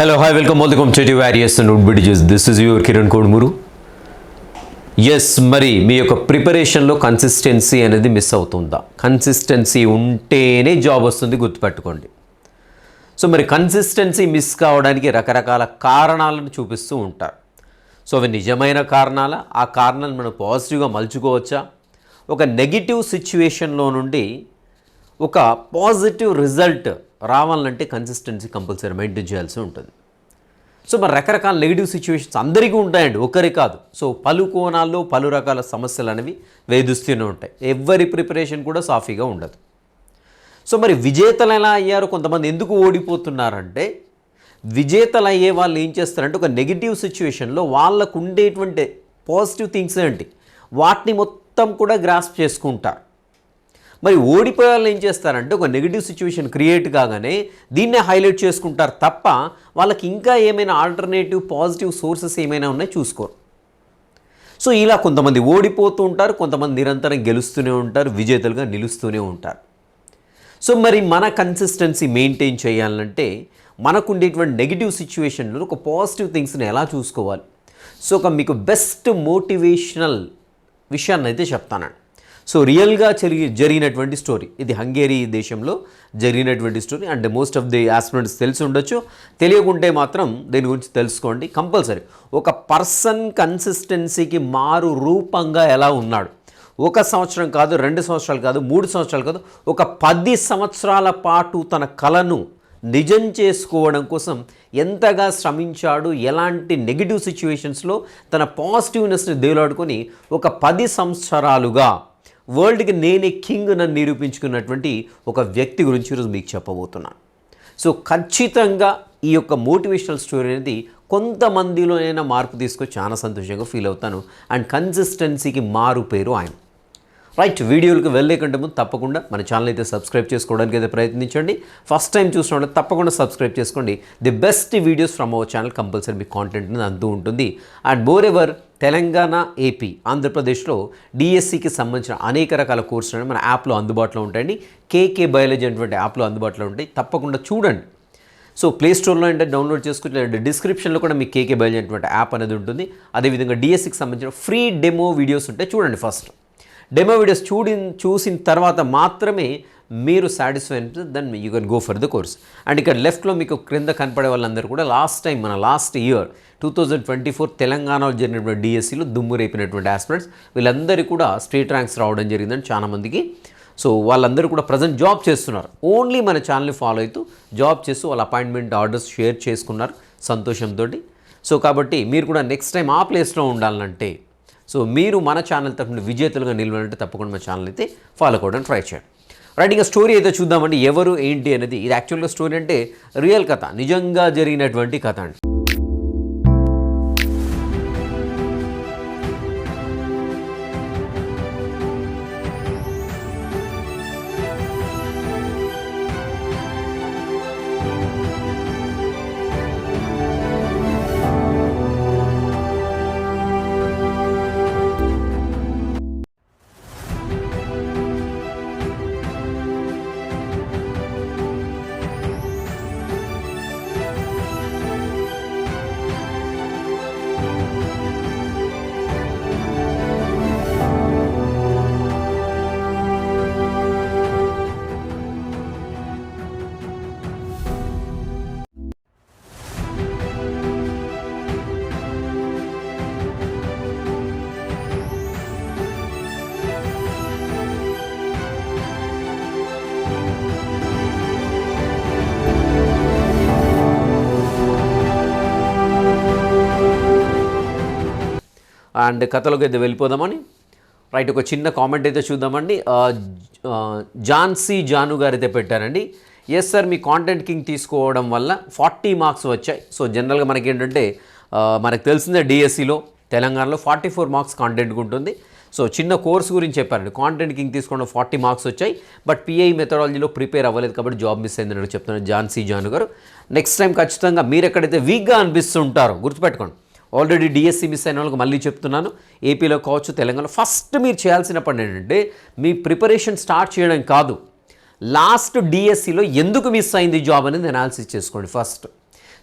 Hello, hi, welcome welcome to various and Woodbridges. This is your Kiran Kodmuru. Yes మరి మీ యొక్క ప్రిపరేషన్లో consistency అనేది మిస్ అవుతుందా? కన్సిస్టెన్సీ ఉంటేనే జాబ్ వస్తుంది గుర్తుపెట్టుకోండి. సో మరి కన్సిస్టెన్సీ మిస్ కావడానికి రకరకాల కారణాలను చూపిస్తూ ఉంటారు. సో అవి నిజమైన కారణాల? ఆ కారణాలు మనం పాజిటివ్గా మలుచుకోవచ్చా? ఒక నెగిటివ్ సిచ్యువేషన్లో నుండి ఒక పాజిటివ్ రిజల్ట్ రావాలంటే కన్సిస్టెన్సీ కంపల్సరీ మెయింటైన్ చేయాల్సి ఉంటుంది. సో మరి రకరకాల నెగిటివ్ సిచ్యువేషన్స్ అందరికీ ఉంటాయండి. ఒకరి కాదు. సో పలు కోణాల్లో పలు రకాల సమస్యలు అనేవి వేధిస్తూనే ఉంటాయి. ఎవరి ప్రిపరేషన్ కూడా సాఫీగా ఉండదు. సో మరి విజేతలు ఎలా అయ్యారు? కొంతమంది ఎందుకు ఓడిపోతున్నారంటే విజేతలు అయ్యే వాళ్ళు ఏం చేస్తారంటే ఒక నెగిటివ్ సిచ్యువేషన్లో వాళ్ళకు ఉండేటువంటి పాజిటివ్ థింగ్స్ ఏంటి? వాటిని మొత్తం కూడా గ్రాస్ప్ చేసుకుంటారు. మరి ఓడిపోయే వాళ్ళు ఏం చేస్తారంటే ఒక నెగిటివ్ సిచ్యువేషన్ క్రియేట్ కాగానే దీన్నే హైలైట్ చేసుకుంటారు తప్ప వాళ్ళకి ఇంకా ఏమైనా ఆల్టర్నేటివ్ పాజిటివ్ సోర్సెస్ ఏమైనా ఉన్నాయో చూసుకోరు. సో ఇలా కొంతమంది ఓడిపోతూ ఉంటారు కొంతమంది నిరంతరం గెలుస్తూనే ఉంటారు విజేతలుగా నిలుస్తూనే ఉంటారు. సో మరి మన కన్సిస్టెన్సీ మెయింటైన్ చేయాలంటే మనకుండేటువంటి నెగిటివ్ సిచ్యువేషన్లో ఒక పాజిటివ్ థింగ్స్ని ఎలా చూసుకోవాలి? సో ఒక మీకు బెస్ట్ మోటివేషనల్ విషయాన్ని అయితే చెప్తానండి. సో రియల్గా జరిగి జరిగినటువంటి స్టోరీ. ఇది హంగేరీ దేశంలో జరిగినటువంటి story. And most of the aspirants తెలిసి ఉండొచ్చు. తెలియకుంటే మాత్రం దీని గురించి తెలుసుకోండి. కంపల్సరీ. ఒక పర్సన్ కన్సిస్టెన్సీకి మారు రూపంగా ఎలా ఉన్నాడు? ఒక సంవత్సరం కాదు రెండు సంవత్సరాలు కాదు మూడు సంవత్సరాలు కాదు ఒక పది సంవత్సరాల పాటు తన కళను నిజం చేసుకోవడం కోసం ఎంతగా శ్రమించాడు? ఎలాంటి నెగిటివ్ సిచ్యువేషన్స్లో తన పాజిటివ్నెస్ని దేవులాడుకొని ఒక పది సంవత్సరాలుగా వరల్డ్కి నేనే కింగ్ నన్ను నిరూపించుకున్నటువంటి ఒక వ్యక్తి గురించి ఈరోజు మీకు చెప్పబోతున్నాను సో ఖచ్చితంగా ఈ యొక్క మోటివేషనల్ స్టోరీ అనేది కొంతమందిలోనైనా మార్పు తీసుకొని చాలా సంతోషంగా ఫీల్ అవుతాను. అండ్ కన్సిస్టెన్సీకి మారు పేరు ఆయన. రైట్ వీడియోలకు వెళ్ళే కంటే ముందు తప్పకుండా మన ఛానల్ అయితే సబ్స్క్రైబ్ చేసుకోవడానికి అయితే ప్రయత్నించండి. ఫస్ట్ టైం చూసిన తప్పకుండా సబ్స్క్రైబ్ చేసుకోండి. The best videos from our channel compulsory me content అనేది ఉంటుంది. And moreover Telangana AP ఆంధ్రప్రదేశ్లో డిఎస్సికి సంబంధించిన అనేక రకాల కోర్సులు మన యాప్లో అందుబాటులో ఉంటాయండి. కేకే బయాలజీ అనేటువంటి యాప్లో అందుబాటులో ఉంటాయి. తప్పకుండా చూడండి. సో ప్లే స్టోర్లో అంటే డౌన్లోడ్ చేసుకుంటే డిస్క్రిప్షన్లో కూడా మీకు కేకే బయాలజీ అనేటువంటి యాప్ అనేది ఉంటుంది. అదేవిధంగా డిఎస్సికి సంబంధించిన ఫ్రీ డెమో వీడియోస్ ఉంటాయి చూడండి ఫస్ట్ డెమో వీడియోస్ చూడి చూసిన తర్వాత మాత్రమే మీరు సాటిస్ఫై అయితే then you can go for the course and ఇక్కడ లెఫ్ట్లో మీకు క్రింద కనపడే వాళ్ళందరూ కూడా లాస్ట్ టైం మన last year two thousand twenty four తెలంగాణలో జరిగినటువంటి డిఎస్సిలో దుమ్ము రేపినటువంటి ఆస్పిరెంట్స్ వీళ్ళందరూ కూడా స్టేట్ ర్యాంక్స్ రావడం జరిగిందని చాలామందికి సో వాళ్ళందరూ కూడా ప్రజెంట్ జాబ్ చేస్తున్నారు. ఓన్లీ మన ఛానల్ని ఫాలో అవుతూ జాబ్ చేస్తూ వాళ్ళ అపాయింట్మెంట్ ఆర్డర్స్ షేర్ చేసుకున్నారు సంతోషంతో సో కాబట్టి మీరు కూడా నెక్స్ట్ టైం ఆ ప్లేస్లో ఉండాలంటే సో మీరు మన ఛానల్ తప్పకుండా విజేతలుగా నిలవాలంటే తప్పకుండా మా ఛానల్ అయితే ఫాలో అవ్వడానికి ట్రై చేయండి. రైట్ ఇంకా స్టోరీ అయితే చూద్దామండి. ఎవరు ఏంటి అనేది. ఇది యాక్చువల్గా స్టోరీ అంటే రియల్ కథ నిజంగా జరిగినటువంటి కథ అండి. అండ్ కథలోకి అయితే వెళ్ళిపోదామని. రైట్ ఒక చిన్న కామెంట్ అయితే చూద్దామండి. జాన్సీ జాను గారు అయితే పెట్టారండి. ఎస్ సార్ మీ కాంటెంట్ కింగ్ తీసుకోవడం వల్ల ఫార్టీ మార్క్స్ వచ్చాయి. సో జనరల్గా మనకి ఏంటంటే మనకు తెలిసిందే డిఎస్సిలో తెలంగాణలో ఫార్టీ ఫోర్ మార్క్స్ కాంటెంట్ ఉంటుంది. సో చిన్న కోర్స్ గురించి చెప్పారండి. కాంటెంట్ కింగ్ తీసుకోవడం ఫార్టీ మార్క్స్ వచ్చాయి. బట్ పిఐ మెథడాలజీలో ప్రిపేర్ అవ్వలేదు కాబట్టి జాబ్ మిస్ అయిందని చెప్తున్నారు జాన్సీ జాను గారు. నెక్స్ట్ టైం ఖచ్చితంగా మీరు ఎక్కడైతే వీక్గా అనిపిస్తుంటారో గుర్తుపెట్టుకోండి. ఆల్రెడీ డిఎస్సి మిస్ అయిన వాళ్ళకి మళ్ళీ చెప్తున్నాను. ఏపీలో కావచ్చు తెలంగాణలో ఫస్ట్ మీరు చేయాల్సిన పని ఏంటంటే మీ ప్రిపరేషన్ స్టార్ట్ చేయడం కాదు. లాస్ట్ డిఎస్సిలో ఎందుకు మిస్ అయింది జాబ్ అనేది అనాలిసిస్ చేసుకోండి ఫస్ట్.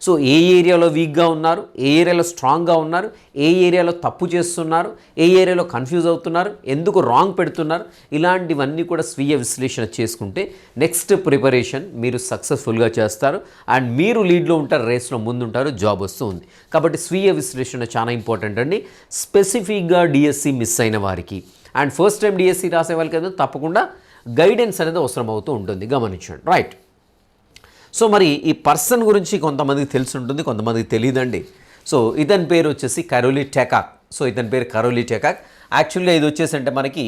సో ఏ ఏరియాలో వీక్గా ఉన్నారు ఏ ఏరియాలో స్ట్రాంగ్గా ఉన్నారు ఏ ఏరియాలో తప్పు చేస్తున్నారు ఏ ఏరియాలో కన్ఫ్యూజ్ అవుతున్నారు ఎందుకు రాంగ్ పెడుతున్నారు ఇలాంటివన్నీ కూడా స్వీయ విశ్లేషణ చేసుకుంటే నెక్స్ట్ ప్రిపరేషన్ మీరు సక్సెస్ఫుల్గా చేస్తారు. అండ్ మీరు లీడ్లో ఉంటారు రేస్లో ముందుంటారు జాబ్ వస్తూ ఉంది. కాబట్టి స్వీయ విశ్లేషణ చాలా ఇంపార్టెంట్ అండి. స్పెసిఫిక్గా డిఎస్సి మిస్ అయిన వారికి. అండ్ ఫస్ట్ టైం డిఎస్సి రాసే వాళ్ళకి అయితే తప్పకుండా గైడెన్స్ అనేది అవసరం అవుతూ ఉంటుంది. గమనించండి. రైట్. సో మరి ఈ పర్సన్ గురించి కొంతమందికి తెలిసి ఉంటుంది కొంతమందికి తెలియదండి సో ఇతని పేరు వచ్చేసి కరోలీ టెకాక్. సో ఇతని పేరు కరోలీ టెకాక్. యాక్చువల్గా ఇది వచ్చేసి అంటే మనకి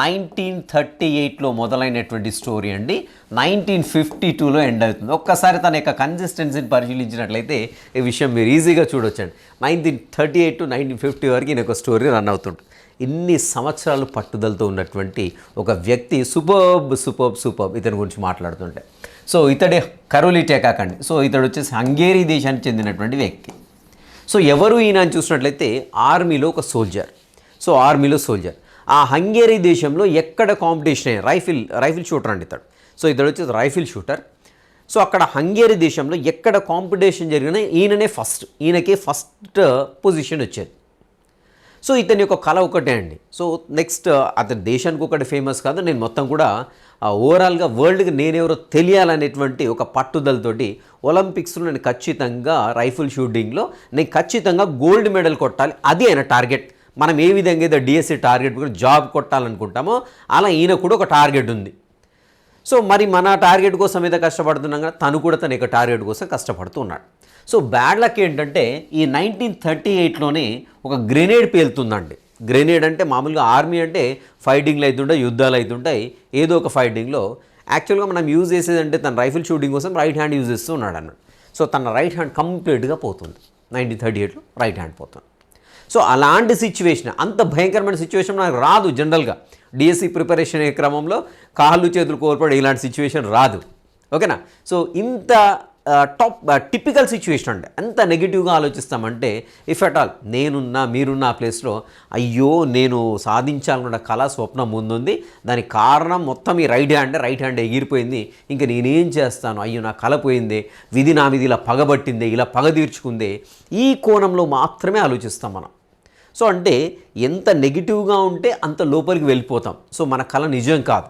నైన్టీన్ థర్టీ ఎయిట్లో మొదలైనటువంటి స్టోరీ అండి. నైన్టీన్ ఫిఫ్టీ టూలో ఎండ్ అవుతుంది. ఒక్కసారి తన యొక్క కన్సిస్టెన్సీని పరిశీలించినట్లయితే ఈ విషయం మీరు ఈజీగా చూడొచ్చండి. Nineteen thirty eight to nineteen fifty వరకు ఈయన ఒక స్టోరీ రన్ అవుతుంటుంది. ఇన్ని సంవత్సరాలు పట్టుదలతో ఉన్నటువంటి ఒక వ్యక్తి సూపర్బ్ సూపర్బ్ సూపర్బ్ ఇతని గురించి మాట్లాడుతుంటే. సో ఇతడే కరోలి టెకాక్ అండి సో ఇతడు వచ్చేసి హంగేరీ దేశానికి చెందినటువంటి వ్యక్తి. సో ఎవరు ఈయన అని చూసినట్లయితే ఆర్మీలో ఒక సోల్జర్ సో ఆర్మీలో సోల్జర్ ఆ హంగేరీ దేశంలో ఎక్కడ కాంపిటీషన్ అయ్యి రైఫిల్ రైఫిల్ షూటర్ అండి ఇతడు. సో ఇతడు వచ్చేసి రైఫిల్ షూటర్. సో అక్కడ హంగేరీ దేశంలో ఎక్కడ కాంపిటీషన్ జరిగినా ఈయననే ఫస్ట్ ఈయనకే ఫస్ట్ పొజిషన్ వచ్చేది. సో ఇతని యొక్క కళ ఒకటే అండి. సో నెక్స్ట్ అతని దేశానికి ఒకటి ఫేమస్ కాదు. నేను మొత్తం కూడా ఓవరాల్గా వరల్డ్కి నేనెవరో తెలియాలనేటువంటి ఒక పట్టుదలతోటి ఒలింపిక్స్లో నేను ఖచ్చితంగా రైఫిల్ షూటింగ్లో నేను ఖచ్చితంగా గోల్డ్ మెడల్ కొట్టాలి. అది ఆయన టార్గెట్. మనం ఏ విధంగా అయితే డిఎస్సి టార్గెట్ కూడా జాబ్ కొట్టాలనుకుంటామో అలా ఈయన కూడా ఒక టార్గెట్ ఉంది. సో మరి మన టార్గెట్ కోసం ఏదో కష్టపడుతున్నాం కదా తను కూడా తన యొక్క టార్గెట్ కోసం కష్టపడుతున్నాడు సో బ్యాడ్ లక్ ఏంటంటే ఈ నైన్టీన్ థర్టీ ఎయిట్లోనే ఒక గ్రెనేడ్ పేలుతుందండి. గ్రెనేడ్ అంటే మామూలుగా ఆర్మీ అంటే ఫైటింగ్లు అవుతుంటాయి యుద్ధాలు అవుతుంటాయి ఏదో ఒక ఫైటింగ్లో యాక్చువల్గా మనం యూజ్ చేసేది అంటే తన రైఫిల్ షూటింగ్ కోసం రైట్ హ్యాండ్ యూజ్ చేస్తూ ఉన్నాడు అన్నాడు. సో తన రైట్ హ్యాండ్ కంప్లీట్గా పోతుంది. నైన్టీన్ థర్టీ ఎయిట్లో రైట్ హ్యాండ్ పోతుంది. సో అలాంటి సిచ్యువేషన్ అంత భయంకరమైన సిచ్యువేషన్ నాకు రాదు జనరల్గా. డిఎస్సి ప్రిపరేషన్ అయ్యే క్రమంలో కాళ్ళు చేతులు కోల్పడే ఇలాంటి సిచ్యువేషన్ రాదు. ఓకేనా? సో ఇంత టాప్ టిపికల్ సిచ్యువేషన్ అండి. ఎంత నెగిటివ్గా ఆలోచిస్తామంటే ఇఫ్ అట్ ఆల్ నేనున్నా మీరున్న ఆ ప్లేస్లో అయ్యో నేను సాధించాలన్న కళ స్వప్నం ముందుంది. దానికి కారణం మొత్తం ఈ రైట్ హ్యాండ్ రైట్ హ్యాండ్ ఎగిరిపోయింది. ఇంకా నేనేం చేస్తాను? అయ్యో నా కళ పోయింది. విధి నా మీద ఇలా పగబట్టింది ఇలా పగ తీర్చుకుంది. ఈ కోణంలో మాత్రమే ఆలోచిస్తాం మనం. సో అంటే ఎంత నెగిటివ్గా ఉంటే అంత లోపలికి వెళ్ళిపోతాం. సో మన కళ నిజం కాదు.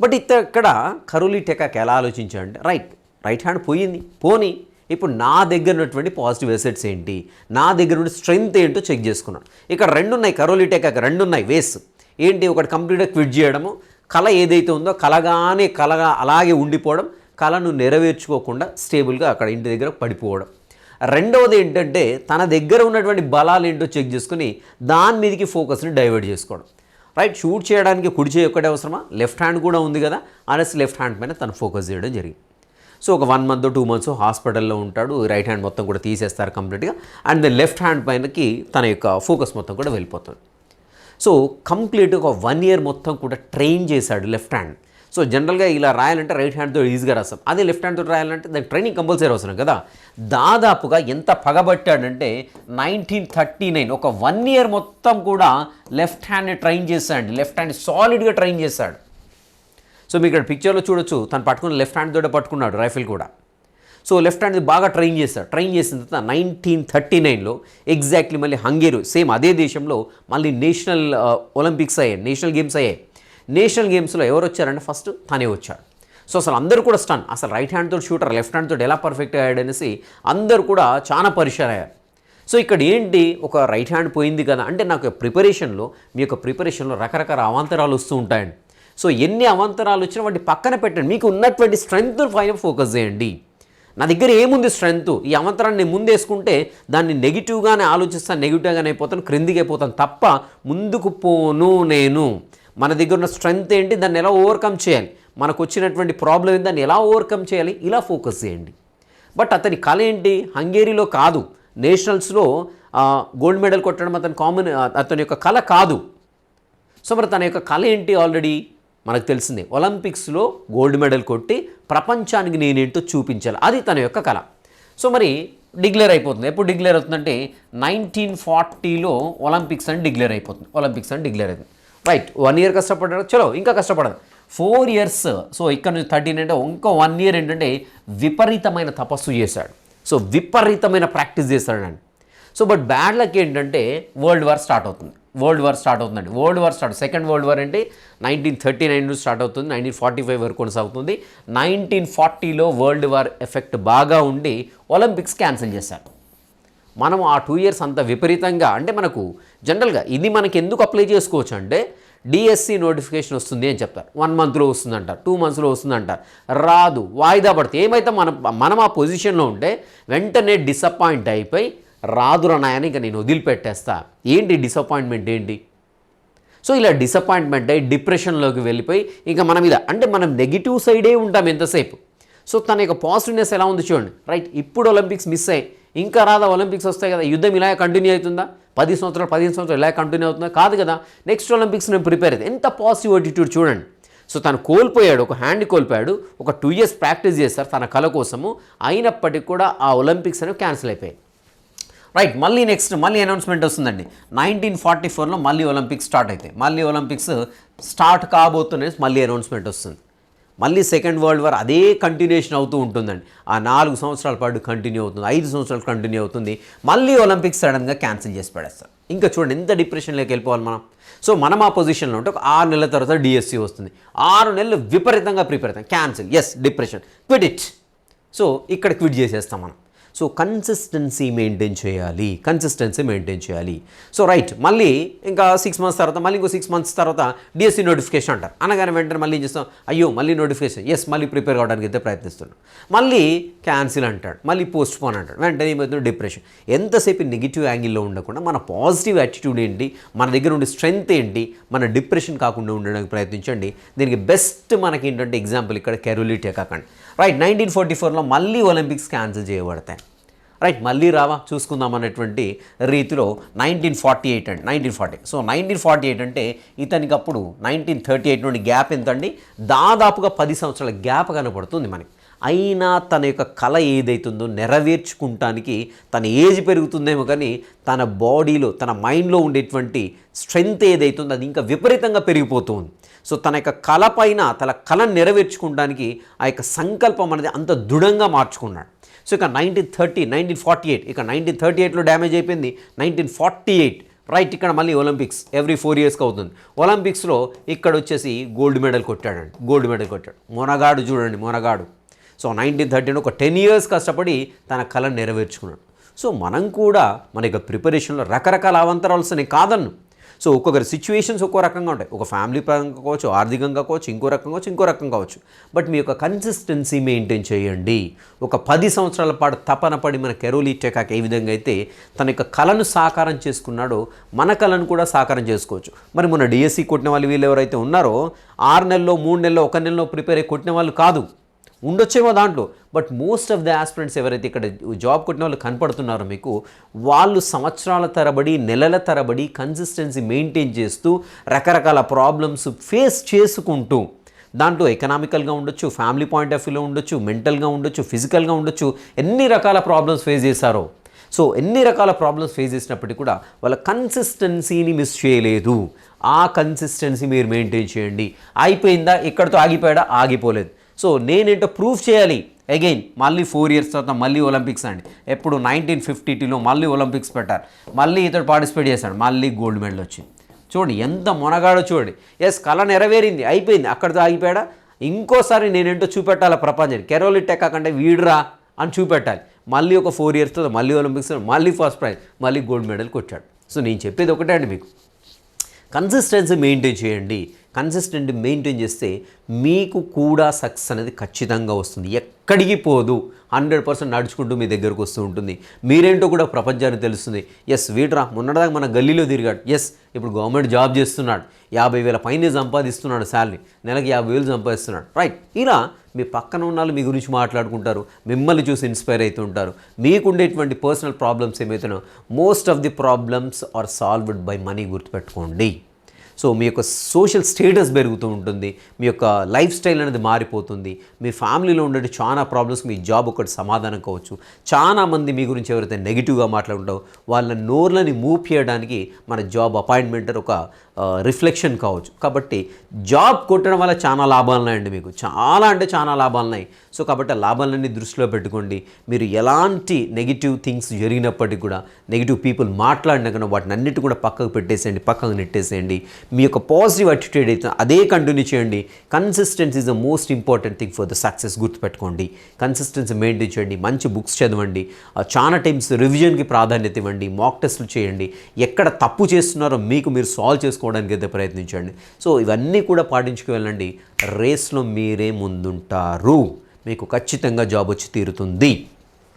బట్ ఇక్కడ కరోలీ టెకాక్ ఎలా ఆలోచించాడంటే రైట్ రైట్ హ్యాండ్ పోయింది. పోని ఇప్పుడు నా దగ్గర ఉన్నటువంటి పాజిటివ్ ఎసెట్స్ ఏంటి? నా దగ్గర ఉన్న స్ట్రెంగ్త్ ఏంటో చెక్ చేసుకున్నాను. ఇక్కడ రెండు ఉన్నాయి కరోలిటేక్ టెకాక్ రెండు ఉన్నాయి వేస్. ఏంటి? ఒకటి కంప్లీట్గా క్విట్ చేయడము కళ ఏదైతే ఉందో కలగానే కలగా అలాగే ఉండిపోవడం కళను నెరవేర్చుకోకుండా స్టేబుల్గా అక్కడ ఇంటి దగ్గర పడిపోవడం. రెండవది ఏంటంటే తన దగ్గర ఉన్నటువంటి బలాలు ఏంటో చెక్ చేసుకుని దాని మీదకి ఫోకస్ని డైవర్ట్ చేసుకోవడం. రైట్? షూట్ చేయడానికి కుడి చేయి ఒక్కటే అవసరమా? లెఫ్ట్ హ్యాండ్ కూడా ఉంది కదా. అనేసి లెఫ్ట్ హ్యాండ్ పైన తను ఫోకస్ చేయడం జరిగింది. సో ఒక వన్ మంత్ టూ మంత్స్ హాస్పిటల్లో ఉంటాడు. రైట్ హ్యాండ్ మొత్తం కూడా తీసేస్తారు కంప్లీట్గా. అండ్ దెన్ లెఫ్ట్ హ్యాండ్ పైనకి తన యొక్క ఫోకస్ మొత్తం కూడా వెళ్ళిపోతుంది. సో కంప్లీట్గా ఒక వన్ ఇయర్ మొత్తం కూడా ట్రైన్ చేశాడు లెఫ్ట్ హ్యాండ్. సో జనరల్గా ఇలా రాయాలంటే రైట్ హ్యాండ్తో ఈజీగా రాస్తాం. అదే లెఫ్ట్ హ్యాండ్తో రాయాలంటే దానికి ట్రైనింగ్ కంపల్సరీ అవసరం కదా. దాదాపుగా ఎంత పగబట్టాడంటే నైన్టీన్ థర్టీ నైన్ ఒక వన్ ఇయర్ మొత్తం కూడా లెఫ్ట్ హ్యాండ్ని ట్రైన్ చేశాడు. లెఫ్ట్ హ్యాండ్ సాలిడ్గా ట్రైన్ చేశాడు. సో మీకు ఇక్కడ పిక్చర్లో చూడొచ్చు తను పట్టుకున్న లెఫ్ట్ హ్యాండ్ తోటే పట్టుకున్నాడు రైఫిల్ కూడా. సో లెఫ్ట్ హ్యాండ్ బాగా ట్రైన్ చేశాడు. ట్రైన్ చేసిన తర్వాత నైన్టీన్ థర్టీ నైన్లో ఎగ్జాక్ట్లీ మళ్ళీ హంగేరు సేమ్ అదే దేశంలో మళ్ళీ నేషనల్ ఒలింపిక్స్ uh, అయ్యాయి నేషనల్ గేమ్స్ అయ్యాయి. నేషనల్ గేమ్స్లో ఎవరు వచ్చారంటే ఫస్ట్ తనే వచ్చాడు. సో అసలు అందరూ కూడా స్టన్ అసలు రైట్ హ్యాండ్తో షూటర్ లెఫ్ట్ హ్యాండ్తో ఎలా పర్ఫెక్ట్ అయ్యాడు అనేసి అందరూ కూడా చాలా పరిచయం అయ్యారు. సో ఇక్కడ ఏంటి ఒక రైట్ హ్యాండ్ పోయింది కదా అంటే నాకు ప్రిపరేషన్లో మీ యొక్క ప్రిపరేషన్లో రకరకాల అవాంతరాలు వస్తూ ఉంటాయండి. సో ఎన్ని అవాంతరాలు వచ్చినా వాటి పక్కన పెట్టండి. మీకు ఉన్నటువంటి స్ట్రెంగ్త్ పైన ఫోకస్ చేయండి. నా దగ్గర ఏముంది స్ట్రెంగ్త్? ఈ అవంతరాన్ని నేను ముందేసుకుంటే దాన్ని నెగిటివ్గానే ఆలోచిస్తాను నెగిటివ్గానే అయిపోతాను క్రిందికి అయిపోతాను తప్ప ముందుకు పోను నేను. మన దగ్గర ఉన్న స్ట్రెంగ్త్ ఏంటి? దాన్ని ఎలా ఓవర్కమ్ చేయాలి? మనకు వచ్చినటువంటి ప్రాబ్లం ఏంటి? దాన్ని ఎలా ఓవర్కమ్ చేయాలి? ఇలా ఫోకస్ చేయండి. బట్ అతని కళ ఏంటి? హంగేరీలో కాదు. నేషనల్స్లో గోల్డ్ మెడల్ కొట్టడం అతని కామన్ అతని యొక్క కళ కాదు. సో మరి తన యొక్క కళ ఏంటి ఆల్రెడీ మనకు తెలిసిందే. ఒలింపిక్స్లో గోల్డ్ మెడల్ కొట్టి ప్రపంచానికి నేనేంటో చూపించాలి. అది తన యొక్క కళ. సో మరి డిక్లేర్ అయిపోతుంది. ఎప్పుడు డిక్లేర్ అవుతుందంటే నైన్టీన్ ఫార్టీలో ఒలింపిక్స్ అని డిక్లేర్ అయిపోతుంది. ఒలింపిక్స్ అని డిక్లేర్ అవుతుంది రైట్ వన్ ఇయర్ కష్టపడ్డాడు చలో ఇంకా కష్టపడదు. ఫోర్ ఇయర్స్ సో ఇక్కడ నుంచి థర్టీన్ అంటే ఇంకో వన్ ఇయర్ ఏంటంటే విపరీతమైన తపస్సు చేశాడు. సో విపరీతమైన ప్రాక్టీస్ చేస్తాడండి సో బట్ బ్యాడ్ లక్ ఏంటంటే వరల్డ్ వార్ స్టార్ట్ అవుతుంది. వరల్డ్ వార్ స్టార్ట్ అవుతుందండి. World war start second world war అంటే నైన్టీన్ థర్టీ నైన్ నుంచి స్టార్ట్ అవుతుంది నైన్టీన్ ఫార్టీ ఫైవ్ వరకు కొనసాగుతుంది. నైన్టీన్ ఫార్టీలో వరల్డ్ వార్ ఎఫెక్ట్ బాగా ఉండి ఒలింపిక్స్ క్యాన్సిల్ చేశారు. మనం ఆ టూ ఇయర్స్ అంత విపరీతంగా అంటే మనకు జనరల్గా ఇది మనకి ఎందుకు అప్లై చేసుకోవచ్చు అంటే డిఎస్సి నోటిఫికేషన్ వస్తుంది అని చెప్తారు. వన్ మంత్లో వస్తుందంటారు టూ మంత్స్లో వస్తుందంటారు. రాదు వాయిదా పడితే ఏమైతే మనం మనం ఆ పొజిషన్లో ఉంటే వెంటనే డిసప్పాయింట్ అయిపోయి రాదు నాయని ఇంకా నేను వదిలిపెట్టేస్తా. ఏంటి డిసప్పాయింట్మెంట్ ఏంటి? సో ఇలా డిసప్పాయింట్మెంట్ అయ్యి డిప్రెషన్లోకి వెళ్ళిపోయి ఇంకా మనం ఇలా అంటే మనం నెగిటివ్ సైడే ఉంటాం ఎంతసేపు. సో తన యొక్క పాజిటివ్నెస్ ఎలా ఉంది చూడండి. రైట్ ఇప్పుడు ఒలింపిక్స్ మిస్ అయ్యి ఇంకా రాదా ఒలింపిక్స్ వస్తాయి కదా యుద్ధం ఇలా కంటిన్యూ అవుతుందా? పది సంవత్సరాలు పదిహేను సంవత్సరాలు ఇలా కంటిన్యూ అవుతుందా? కాదు కదా. నెక్స్ట్ ఒలింపిక్స్ నేను ప్రిపేర్ అయితే ఎంత పాజిటివ్ అటిట్యూడ్ చూడండి. సో తను కోల్పోయాడు ఒక హ్యాండ్ కోల్పోయాడు ఒక టూ ఇయర్స్ ప్రాక్టీస్ చేస్తారు తన కళ కోసము అయినప్పటికీ కూడా ఆ ఒలింపిక్స్ అనేవి క్యాన్సిల్ అయిపోయాయి. రైట్ మళ్ళీ నెక్స్ట్ మళ్ళీ అనౌన్స్మెంట్ వస్తుందండి. నైన్టీన్ ఫార్టీ ఫోర్లో మళ్ళీ ఒలింపిక్స్ స్టార్ట్ అవుతాయి మళ్ళీ ఒలింపిక్స్ స్టార్ట్ కాబోతున్నాయి మళ్ళీ అనౌన్స్మెంట్ వస్తుంది. మళ్ళీ సెకండ్ వరల్డ్ వార్ అదే కంటిన్యూషన్ అవుతూ ఉంటుందండి. ఆ నాలుగు సంవత్సరాల పాటు కంటిన్యూ అవుతుంది ఐదు సంవత్సరాలు కంటిన్యూ అవుతుంది. మళ్ళీ ఒలింపిక్స్ సడన్గా క్యాన్సిల్ చేసి పడేస్తారు. ఇంకా చూడండి ఎంత డిప్రెషన్లోకి వెళ్ళిపోవాలి మనం. సో మనం ఆ పొజిషన్లో ఉంటే ఒక ఆరు నెలల తర్వాత డిఎస్సి వస్తుంది. ఆరు నెలలు విపరీతంగా ప్రిపేర్ అవుతాం. Cancel yes depression quit it so ఇక్కడ క్విట్ చేసేస్తాం మనం. సో కన్సిస్టెన్సీ మెయింటైన్ చేయాలి. కన్సిస్టెన్సీ మెయింటైన్ చేయాలి. సో రైట్ మళ్ళీ ఇంకా సిక్స్ మంత్స్ తర్వాత మళ్ళీ ఇంకో సిక్స్ మంత్స్ తర్వాత డిఎస్సి నోటిఫికేషన్ అంటారు. అనగానే వెంటనే మళ్ళీ ఏం చేస్తాం? అయ్యో మళ్ళీ నోటిఫికేషన్ ఎస్ మళ్ళీ ప్రిపేర్ కావడానికి అయితే ప్రయత్నిస్తున్నాం. మళ్ళీ క్యాన్సిల్ అంటాడు. మళ్ళీ పోస్ట్ పోన్ అంటాడు. వెంటనే ఏమవుతుంది డిప్రెషన్ ఎంతసేపు నెగిటివ్ యాంగిల్లో ఉండకుండా మన పాజిటివ్ యాటిట్యూడ్ ఏంటి? మన దగ్గర ఉండే స్ట్రెంగ్త్ ఏంటి? మన డిప్రెషన్ కాకుండా ఉండడానికి ప్రయత్నించండి. దీనికి బెస్ట్ మనకి ఏంటంటే ఎగ్జాంపుల్ ఇక్కడ కెరోలిటీ కాకండి రైట్ నైన్టీన్ ఫార్టీ ఫోర్లో మళ్ళీ ఒలింపిక్స్ క్యాన్సిల్ చేయబడతాయి. రైట్ మళ్ళీ రావా చూసుకుందాం అనేటువంటి రీతిలో నైన్టీన్ ఫార్టీ ఎయిట్ అండి nineteen forty so nineteen forty eight అంటే ఇతనికి అప్పుడు నైన్టీన్ థర్టీ ఎయిట్ నుండి గ్యాప్ ఎంత అండి దాదాపుగా పది సంవత్సరాల గ్యాప్ కనపడుతుంది మనకి. అయినా తన యొక్క కళ ఏదైతుందో నెరవేర్చుకుంటానికి తన ఏజ్ పెరుగుతుందేమో కానీ తన బాడీలో తన మైండ్లో ఉండేటువంటి స్ట్రెంగ్త్ ఏదైతుందో అది ఇంకా విపరీతంగా పెరిగిపోతుంది. సో తన యొక్క కళ పైన తన కళను నెరవేర్చుకోవడానికి ఆ యొక్క సంకల్పం అనేది అంత దృఢంగా మార్చుకున్నాడు. సో ఇక nineteen thirty nineteen forty eight ఇక నైన్టీన్ థర్టీ ఎయిట్లో డ్యామేజ్ అయిపోయింది. నైన్టీన్ ఫార్టీ ఎయిట్ రైట్ ఇక్కడ మళ్ళీ ఒలింపిక్స్ ఎవ్రీ ఫోర్ ఇయర్స్కి అవుతుంది. ఒలింపిక్స్లో ఇక్కడ వచ్చేసి గోల్డ్ మెడల్ కొట్టాడండి గోల్డ్ మెడల్ కొట్టాడు. మొనగాడు చూడండి మొనగాడు. సో నైన్టీన్ థర్టీన్ ఒక టెన్ ఇయర్స్ కష్టపడి తన కళను నెరవేర్చుకున్నాడు. సో మనం కూడా మన యొక్క ప్రిపరేషన్లో రకరకాల అవంతరాలు వస్తున్నాయి కాదన్ను. సో ఒక్కొక్కరి సిచ్యువేషన్స్ ఒక్కో రకంగా ఉంటాయి. ఒక ఫ్యామిలీ పరంగా కావచ్చు ఆర్థికంగా కావచ్చు ఇంకో రకంగా కావచ్చు ఇంకో రకంగా కావచ్చు. బట్ మీ యొక్క కన్సిస్టెన్సీ మెయింటైన్ చేయండి. ఒక పది సంవత్సరాల పాటు తపన పడి మన కెరోలీ టెకాక్ ఏ విధంగా అయితే తన యొక్క కళను సాకారం చేసుకున్నాడో మన కళను కూడా సాకారం చేసుకోవచ్చు. మరి మన డిఎస్సి కొట్టిన వాళ్ళు వీళ్ళు ఎవరైతే ఉన్నారో ఆరు నెలలో మూడు నెలలో ఒక నెలలో ప్రిపేర్ అయ్యి కొట్టిన వాళ్ళు కాదు. ఉండొచ్చేమో దాంట్లో. But most of the aspirants ఎవరైతే ఇక్కడ జాబ్ కొట్టిన వాళ్ళు కనపడుతున్నారో మీకు వాళ్ళు సంవత్సరాల తరబడి నెలల తరబడి కన్సిస్టెన్సీ మెయింటైన్ చేస్తూ రకరకాల ప్రాబ్లమ్స్ ఫేస్ చేసుకుంటూ దాంట్లో ఎకనామికల్గా ఉండొచ్చు ఫ్యామిలీ పాయింట్ ఆఫ్ వ్యూలో ఉండొచ్చు మెంటల్గా ఉండొచ్చు ఫిజికల్గా ఉండొచ్చు ఎన్ని రకాల ప్రాబ్లమ్స్ ఫేస్ చేశారో. సో ఎన్ని రకాల ప్రాబ్లమ్స్ ఫేస్ చేసినప్పటికీ కూడా వాళ్ళ కన్సిస్టెన్సీని మిస్ చేయలేదు. ఆ కన్సిస్టెన్సీ మీరు మెయింటైన్ చేయండి. అయిపోయిందా? ఇక్కడితో ఆగిపోయాడా? ఆగిపోలేదు. సో నేనేంటో ప్రూఫ్ చేయాలి. అగైన్ మళ్ళీ ఫోర్ ఇయర్స్ తర్వాత మళ్ళీ ఒలింపిక్స్ అండి. ఎప్పుడు నైన్టీన్ ఫిఫ్టీ టూలో మళ్ళీ ఒలింపిక్స్ పెట్టారు. మళ్ళీ ఇతడు పార్టిసిపేట్ చేశాడు. మళ్ళీ గోల్డ్ మెడల్ వచ్చింది. చూడండి ఎంత మొనగాడో చూడండి. ఎస్ కళ నెరవేరింది అయిపోయింది. అక్కడితో ఆగిపోయాడా? ఇంకోసారి నేనేంటో చూపెట్టాలి ప్రపంచానికి? కెరోలి టెక్ వీడురా అని చూపెట్టాలి. మళ్ళీ ఒక ఫోర్ ఇయర్స్ తర్వాత మళ్ళీ ఒలింపిక్స్ మళ్ళీ ఫస్ట్ ప్రైజ్ మళ్ళీ గోల్డ్ మెడల్ కొట్టాడు. సో నేను చెప్పేది ఒకటే అండి మీకు. కన్సిస్టెన్సీ మెయింటైన్ చేయండి. కన్సిస్టెంట్ మెయింటైన్ చేస్తే మీకు కూడా సక్సెస్ అనేది ఖచ్చితంగా వస్తుంది. ఎక్కడికి పోదు. హండ్రెడ్ పర్సెంట్ నడుచుకుంటూ మీ దగ్గరకు వస్తూ ఉంటుంది. మీరేంటో కూడా ప్రపంచానికి తెలుస్తుంది. ఎస్ వీడ్రా మొన్నటిదాకా మన గల్లీలో తిరిగాడు. ఎస్ ఇప్పుడు గవర్నమెంట్ జాబ్ చేస్తున్నాడు. యాభై వేల పైన సంపాదిస్తున్నాడు శాలరీ. నెలకి యాభై వేలు సంపాదిస్తున్నాడు. రైట్. ఇలా మీ పక్కన ఉన్న వాళ్ళు మీ గురించి మాట్లాడుకుంటారు. మిమ్మల్ని చూసి ఇన్స్పైర్ అవుతుంటారు. మీకుండేటువంటి personal problems ఏమైతున్నాయో most of the problems are solved by money గుర్తుపెట్టుకోండి. సో మీ యొక్క సోషల్ స్టేటస్ పెరుగుతూ ఉంటుంది. మీ యొక్క లైఫ్ స్టైల్ అనేది మారిపోతుంది. మీ ఫ్యామిలీలో ఉండే చాలా ప్రాబ్లమ్స్ మీ జాబ్ ఒకటి సమాధానం కావచ్చు. చాలా మంది మీ గురించి ఎవరైతే నెగిటివ్గా మాట్లాడుంటారో వాళ్ళ నోర్లని మూవ్ చేయడానికి మన జాబ్ అపాయింట్మెంట్ ఒక రిఫ్లెక్షన్ కావచ్చు. కాబట్టి జాబ్ కొట్టడం వల్ల చాలా లాభాలు ఉన్నాయండి మీకు. చాలా అంటే చాలా లాభాలు ఉన్నాయి. సో కాబట్టి ఆ లాభాలన్నీ దృష్టిలో పెట్టుకోండి. మీరు ఎలాంటి నెగిటివ్ థింగ్స్ జరిగినప్పటికీ కూడా నెగిటివ్ పీపుల్ మాట్లాడినా కన్నా వాటిని అన్నిటి కూడా పక్కకు పెట్టేసేయండి పక్కకు నెట్టేసేయండి. మీ యొక్క పాజిటివ్ అటిట్యూడ్ అయితే అదే కంటిన్యూ చేయండి. Consistency is the most important thing for the success గుర్తుపెట్టుకోండి. కన్సిస్టెన్సీ మెయింటైన్ చేయండి. మంచి బుక్స్ చదవండి. చాలా టైమ్స్ రివిజన్కి ప్రాధాన్యత ఇవ్వండి. మాక్ టెస్ట్లు చేయండి. ఎక్కడ తప్పు చేస్తున్నారో మీకు మీరు సాల్వ్ చేసుకోండి. చేసుకోవడానికి అయితే ప్రయత్నించండి. సో ఇవన్నీ కూడా పాటించుకు వెళ్ళండి. రేస్లో మీరే ముందుంటారు. మీకు ఖచ్చితంగా జాబ్ వచ్చి తీరుతుంది.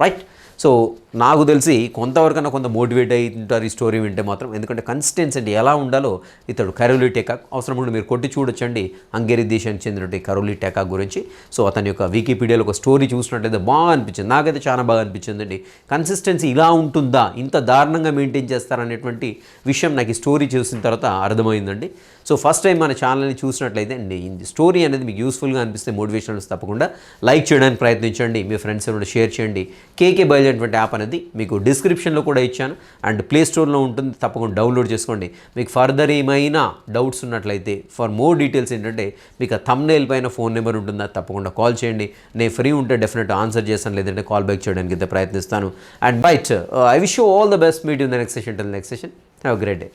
రైట్? సో నాకు తెలిసి కొంతవరకన్నా కొంత మోటివేట్ అయి ఉంటారు ఈ స్టోరీ వింటే మాత్రం. ఎందుకంటే కన్సిస్టెన్సీ అంటే ఎలా ఉండాలో ఇతడు కరోలీ టెకాక్ అవసరం ఉండి మీరు కొట్టి చూడొచ్చండి. హంగేరీ దేశానికి చెందినటువంటి కరోలీ టెకాక్ గురించి. సో అతని యొక్క వికీపీడియాలో ఒక స్టోరీ చూసినట్లయితే బాగా అనిపించింది. నాకైతే చాలా బాగా అనిపించిందండి. కన్సిస్టెన్సీ ఇలా ఉంటుందా? ఇంత దారుణంగా మెయింటైన్ చేస్తారనేటువంటి విషయం నాకు ఈ స్టోరీ చూసిన తర్వాత అర్థమైందండి. సో ఫస్ట్ టైం మన ఛానల్ని చూసినట్లయితే అండి స్టోరీ అనేది మీకు యూస్ఫుల్గా అనిపిస్తే మోటివేషనల్స్ తప్పకుండా లైక్ చేయడానికి ప్రయత్నించండి. మీ ఫ్రెండ్స్ ఎవరైనా షేర్ చేయండి. కేకే బయలుదేరినటువంటి యాప్ అనేది మీకు డిస్క్రిప్షన్లో కూడా ఇచ్చాను. అండ్ ప్లే స్టోర్లో ఉంటుంది. తప్పకుండా డౌన్లోడ్ చేసుకోండి. మీకు ఫర్దర్ ఏమైనా డౌట్స్ ఉన్నట్లయితే ఫర్ మోర్ డీటెయిల్స్ ఏంటంటే మీకు ఆ thumbnail పైన ఫోన్ నెంబర్ ఉంటుందా తప్పకుండా కాల్ చేయండి. నేను ఫ్రీ ఉంటే డెఫినెట్ ఆన్సర్ చేస్తాను. లేదంటే కాల్ బ్యాక్ చేయడానికి అయితే ప్రయత్నిస్తాను. And bye I wish you all the best meet in the next session till next session have great day